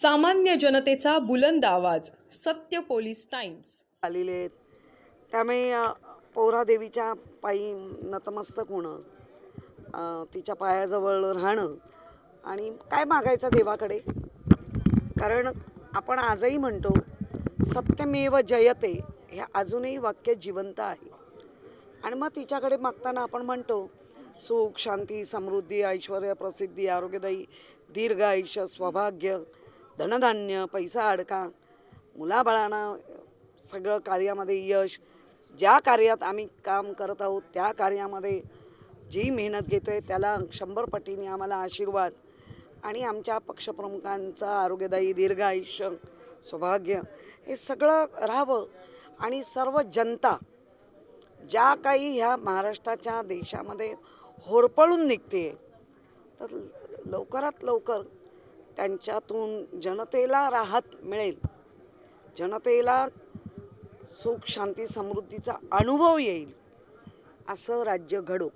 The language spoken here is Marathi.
सामान्य जनतेचा बुलंद आवाज सत्य पोलीस टाइम्स. आलेले आहेत. त्यामुळे पौरादेवीच्या पायी नतमस्तक होणं तिच्या पायाजवळ राहणं आणि काय मागायचं देवाकडे? कारण आपण आजही म्हणतो सत्यमेव जयते हे अजूनही वाक्य जिवंत आहे. आणि मग तिच्याकडे मागताना आपण म्हणतो सुख शांती समृद्धी ऐश्वर प्रसिद्धी आरोग्यदायी दीर्घ आयुष्य सौभाग्य धनधान्य पैसा अडका मुलाबाळांना सगळं कार्यामध्ये यश. ज्या कार्यात आम्ही काम करत आहोत त्या कार्यामध्ये जी मेहनत घेतो आहे त्याला शंभर पटीने आम्हाला आशीर्वाद आणि आमच्या पक्षप्रमुखांचं आरोग्यदायी दीर्घ आयुष्य सौभाग्य हे सगळं राहावं. आणि सर्व जनता ज्या काही ह्या महाराष्ट्राच्या देशामध्ये होरपळून निघते तर लवकरात लवकर त्यांच्यातून जनतेला राहत मिळेल. जनतेला सुख शांती समृद्धीचा अनुभव येईल. असं राज्य घडो.